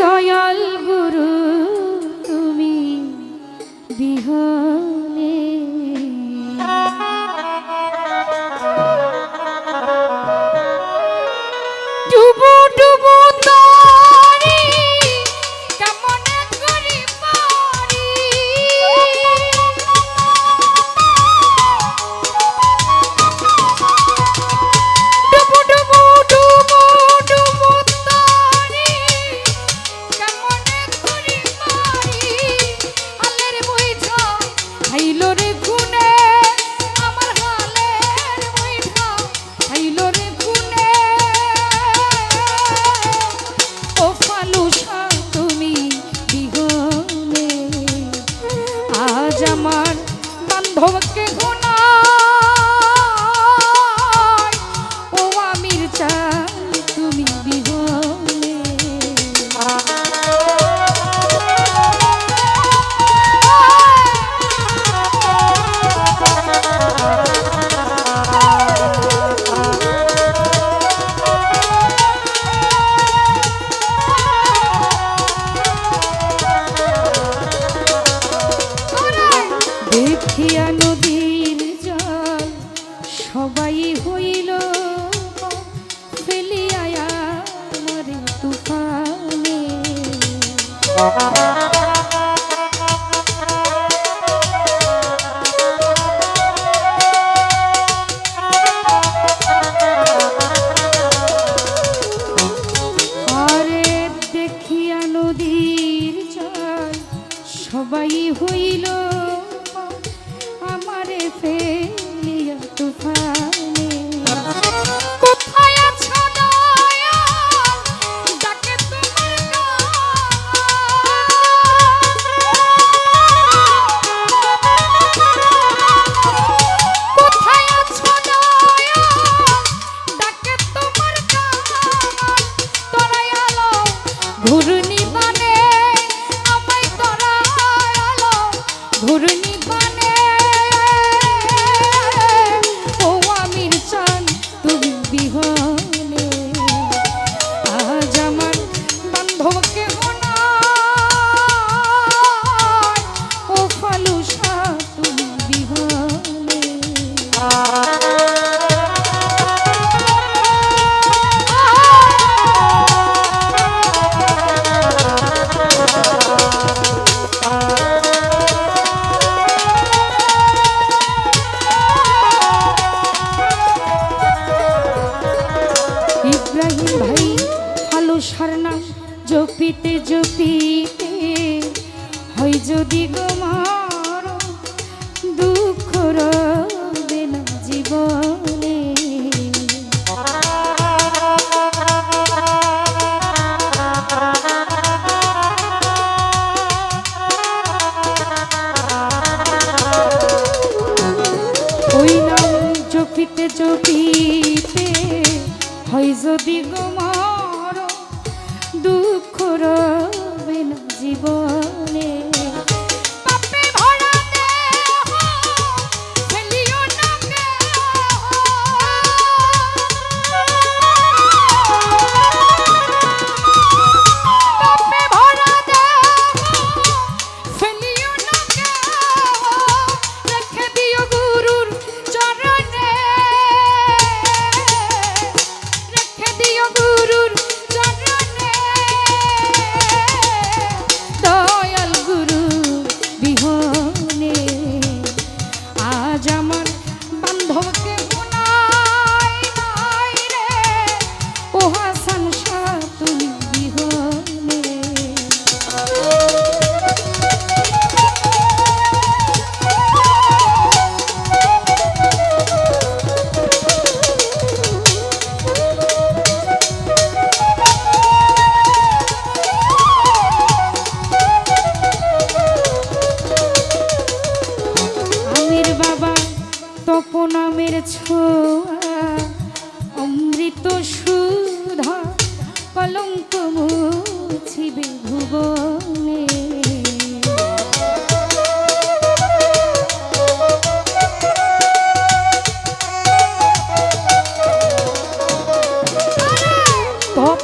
দয়াল গুরু তুমি বিহনে আজ আমার বান্ধবকে গুনা দেখিয়া নদীর জল সবাই হইল ফেলিয়া মরে তুফানে। ঘূর্ণি বানে ভাই, ভালো নাম জপিতে জপিতে হয় যদি গোমার দুঃখ রবে না জীবনে। ওই নাম জপিতে জপিতে হয় যদি গোমার দুঃখ রবে না জীবনে।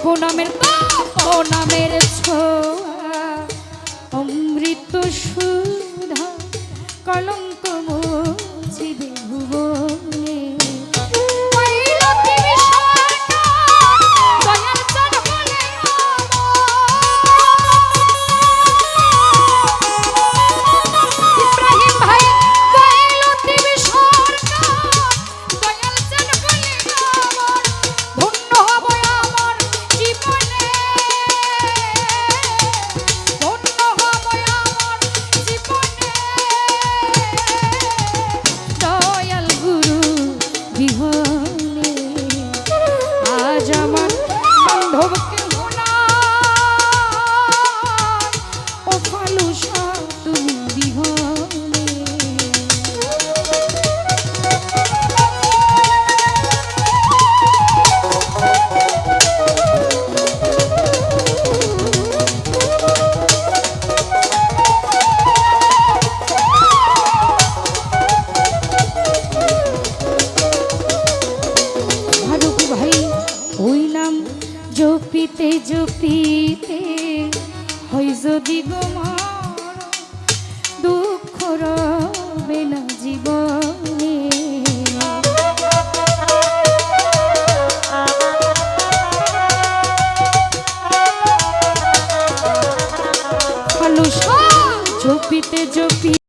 ও নামের তা ও নামের জপিতে জপিতে হই যদি গো দুঃখ রবে না জীবন।